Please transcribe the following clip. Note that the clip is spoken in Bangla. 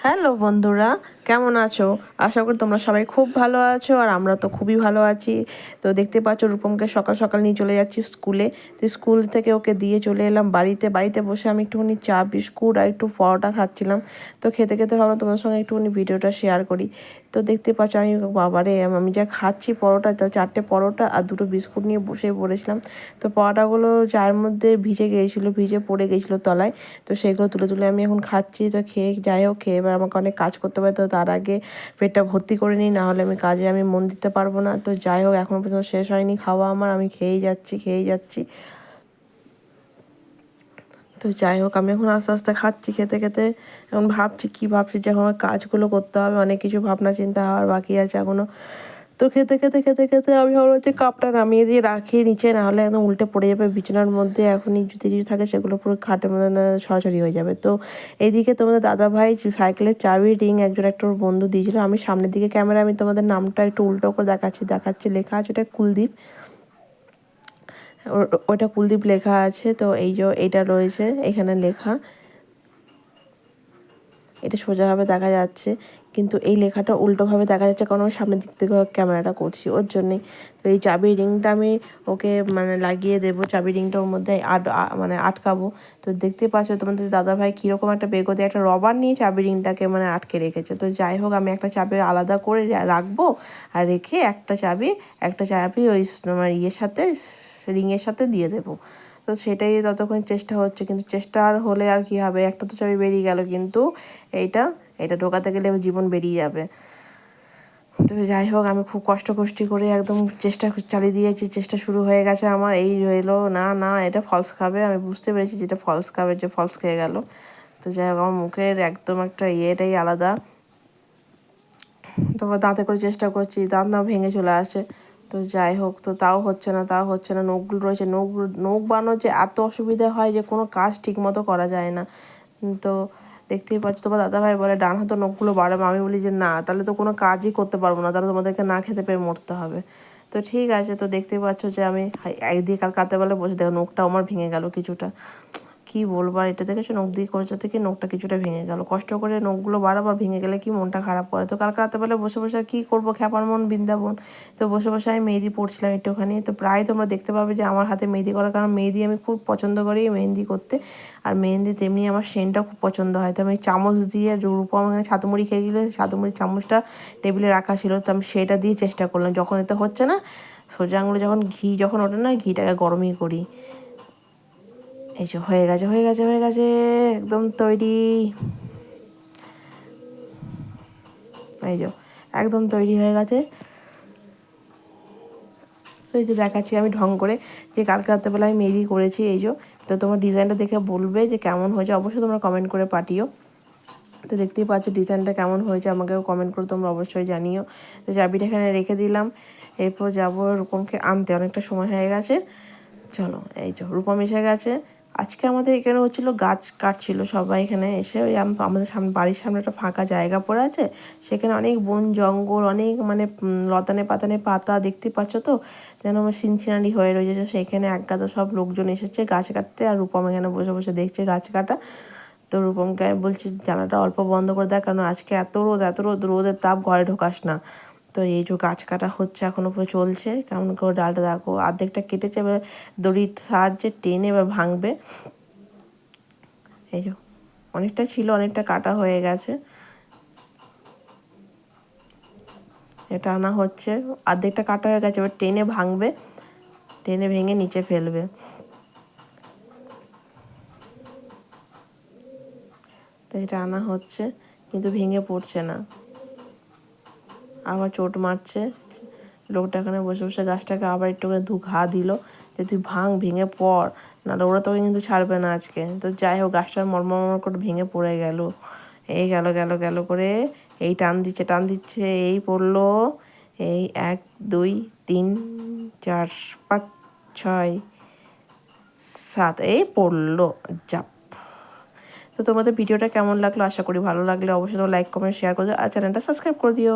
হ্যালো বন্ধুরা কেমন আছো? আশা করি তোমরা সবাই খুব ভালো আছো আর আমরা তো খুবই ভালো আছি। তো দেখতে পাচ্ছ রূপমকে সকাল সকাল নিয়ে চলে যাচ্ছি স্কুলে। তো স্কুল থেকে ওকে দিয়ে চলে এলাম বাড়িতে। বাড়িতে বসে আমি একটুখানি চা, বিস্কুট আর একটু পরোটা খাচ্ছিলাম। তো খেতে খেতে ভাবলাম তোমার সঙ্গে একটুখানি ভিডিওটা শেয়ার করি। তো দেখতে পাচ্ছ আমি বাবারে, আমি যা খাচ্ছি পরোটা, তো চারটে পরোটা আর দুটো বিস্কুট নিয়ে বসে পড়েছিলাম। তো পরোটাগুলো চায়ের মধ্যে ভিজে গিয়েছিল ভিজে পড়ে গিয়েছিল তলায়। তো সেগুলো তুলে তুলে আমি এখন খাচ্ছি। তো খেয়ে, যাই হোক, খেয়ে এবার আমাকে অনেক কাজ করতে হবে। তো তার আগে পেটটা ভর্তি করে নিই, নাহলে আমি কাজে আমি মন দিতে পারব না। তো যাই হোক এখনও পর্যন্ত শেষ হয়নি খাওয়া আমার, আমি খেয়েই যাচ্ছি খেয়েই যাচ্ছি। তো যাই হোক, আমি এখন আস্তে আস্তে খাচ্ছি খেতে খেতে। এখন ভাবছি কী ভাবছি যে এখন আমার কাজগুলো করতে হবে, অনেক কিছু ভাবনা, চিন্তা, হওয়ার বাকি আছে এখনও তো খেতে খেতে খেতে খেতে আমি ভাবলাম যে কাপটা নামিয়ে দিয়ে রাখি, নিচে নাহলে একদম উল্টে পড়ে যাবে বিছানার মধ্যে। এখনই যদি কিছু থাকে সেগুলো পুরো খাটের মধ্যে সরাসরি হয়ে যাবে। তো এইদিকে তোমাদের দাদা ভাই সাইকেলের চাবি, রিং একজন একটা ওর বন্ধু দিয়েছিল। আমি সামনের দিকে ক্যামেরা, আমি তোমাদের নামটা একটু উল্টো করে দেখাচ্ছি। দেখাচ্ছি, লেখা আছে ওটা কুলদীপ। ওটা কুলদীপ লেখা আছে। তো এই যে এটা রয়েছে, এখানে লেখা। এটা সোজাভাবে দেখা যাচ্ছে। কিন্তু এই লেখাটা উল্টোভাবে দেখা যাচ্ছে কারণ আমি সামনের দিক থেকে ক্যামেরাটা করছি ওর জন্যেই তো এই চাবি রিংটা আমি ওকে মানে লাগিয়ে দেবো, চাবি রিংটা ওর মধ্যে আট মানে আটকাবো। তো দেখতে পাচ্ছ তোমাদের দাদাভাই কীরকম একটা বেগতে একটা রবার নিয়ে চাবি রিংটাকে মানে আটকে রেখেছে। তো যাই হোক, আমি একটা চাবি আলাদা করে রাখব আর রেখে একটা চাবি একটা চাবি ওই মানে ইয়ের সাথে, রিংয়ের সাথে দিয়ে দেবো। তো সেটাই ততক্ষণ চেষ্টা হচ্ছে, কিন্তু চেষ্টা আর হলে আর কি হবে? একটা তো চাবি বেরিয়ে গেল, কিন্তু এইটা এটা ঢোকাতে গেলে জীবন বেরিয়ে যাবে। তো যাই হোক, আমি খুব কষ্ট কষ্টি করে একদম চেষ্টা চালিয়ে দিয়েছি, চেষ্টা শুরু হয়ে গেছে আমার। এই রইল, না না, এটা ফলস খাবে, আমি বুঝতে পেরেছি যেটা ফলস খাবে, যে ফলস খেয়ে গেল। তো যাই হোক, আমার মুখের একদম একটা ইয়েটাই আলাদা। তো দাঁতে করে চেষ্টা করছি, দাঁত না ভেঙে চলে আসে। তো যাই হোক, তো তাও হচ্ছে না, তাও হচ্ছে না, নখগুলো রয়েছে নখগুলো নখ বানানোর যে এত অসুবিধা হয় যে কোনো কাজ ঠিক মতো করা যায় না। তো দেখতেই পাচ্ছ, তোমার দাদাভাই বলে ডান হাতে নখগুলো বাড়াবো আমি বলি যে, না, তাহলে তো কোনো কাজই করতে পারব না। তাহলে তোমাদেরকে না খেতে পেয়ে মরতে হবে। তো ঠিক আছে, তো দেখতেই পাচ্ছ যে, আমি একদিকে কাল কাতে বলে বসে দেখো নখটা আমার ভেঙে গেল কিছুটা। কি বলব? আর এটা দেখেছ নখ দিয়ে করেছে? থেকে নখটা কিছুটা ভেঙে গেল? কষ্ট করে নখগুলো বারবার ভেঙে গেলে কি মনটা খারাপ করে? তো কালকে রাতে বেলা বসে বসে কী করব? খ্যাপার মন, বৃন্দাবন। তো বসে বসে আমি মেহেদি পড়ছিলাম একটুখানি। তো প্রায় তোমরা দেখতে পাবে যে আমার হাতে মেহেদি করার কারণ মেহেদি আমি খুব পছন্দ করি মেহেন্দি করতে। আর মেহেন্দি তেমনি আমার সেন্টটা খুব পছন্দ হয়। তো আমি চামচ দিয়ে রূপা আমার ছাতুমুড়ি খেয়ে গেলে। ছাতুমুড়ি চামচটা টেবিলে রাখা ছিল। তো আমি সেটা দিয়ে চেষ্টা করলাম। যখন এতে হচ্ছে না, সোজা আঙুলে যখন ঘি যখন ওঠে না, ঘিটাকে গরমই করি। এই যে হয়ে গেছে হয়ে গেছে হয়ে গেছে, একদম তৈরি। এই যে একদম তৈরি হয়ে গেছে। এই যে দেখাচ্ছি আমি ঢং করে যে কালকে রাত্রেবেলা আমি মেহেদি করেছি এই যে তো তোমার ডিজাইনটা দেখে বলবে যে কেমন হয়েছে, অবশ্যই তোমরা কমেন্ট করে পাঠিও। তো দেখতেই পাচ্ছ ডিজাইনটা কেমন হয়েছে, আমাকেও কমেন্ট করে তোমরা অবশ্যই জানিও। তো চাবিটা এখানে রেখে দিলাম, এরপর যাব রূপমকে আনতে, অনেকটা সময় হয়ে গেছে। চলো এই যে রূপম এসে গেছে। আজকে আমাদের এখানে হচ্ছিল গাছ কাটছিল, সবাই এখানে এসে ওই আমাদের সামনে বাড়ির সামনে একটা ফাঁকা জায়গা পড়ে আছে, সেখানে অনেক বন, জঙ্গল, অনেক মানে লতানে পাতানে পাতা দেখতে পাচ্ছ তো? যেন আমার সিনচিনারি হয়ে রয়েছে সেখানে এক গাদা সব লোকজন এসেছে, গাছ কাটতে, আর রূপম এখানে বসে বসে দেখছে গাছ কাটা। তো রূপমকে আমি বলছি জানাটা অল্প বন্ধ করে দেয় কারণ আজকে এত রোদ এত রোদ, রোদের তাপ, ঘরে ঢোকাস না। তো এই যে গাছ কাটা হচ্ছে, এখনও পুরো চলছে। কেমন করে ডালটা দেখো, অর্ধেকটা কেটেছে, এবার দড়ির সাহায্যে টেনে এবার ভাঙবে। এই যে অনেকটা ছিল, অনেকটা কাটা হয়ে গেছে। এটা আনা হচ্ছে, অর্ধেকটা কাটা হয়ে গেছে, এবার টেনে ভাঙবে। টেনে ভেঙে নিচে ফেলবে। তো এটা আনা হচ্ছে, কিন্তু ভেঙে পড়ছে না। আবার চোট মারছে। লোকটা এখানে বসে বসে গাছটাকে আবার একটু ধু ঘা দিল যে তুই ভাঙ, ভেঙে পড়। নাহলে ওরা তোকে কিন্তু ছাড়বে না আজকে। তো যাই হোক, গাছটার মরমর করে ভেঙে পড়ে গেল। এই গেল গেল গেল করে এই টান দিচ্ছে টান দিচ্ছে, এই পড়ল। এই এক, দুই, তিন, চার, পাঁচ, ছয়, সাত, এই পড়ল। যাপ। তো তোমাদের ভিডিওটা কেমন লাগল? আশা করি ভালো লাগলে। অবশ্যই লাইক কমেন্ট শেয়ার করে। দিও আর চ্যানেলটা সাবস্ক্রাইব করে দিও।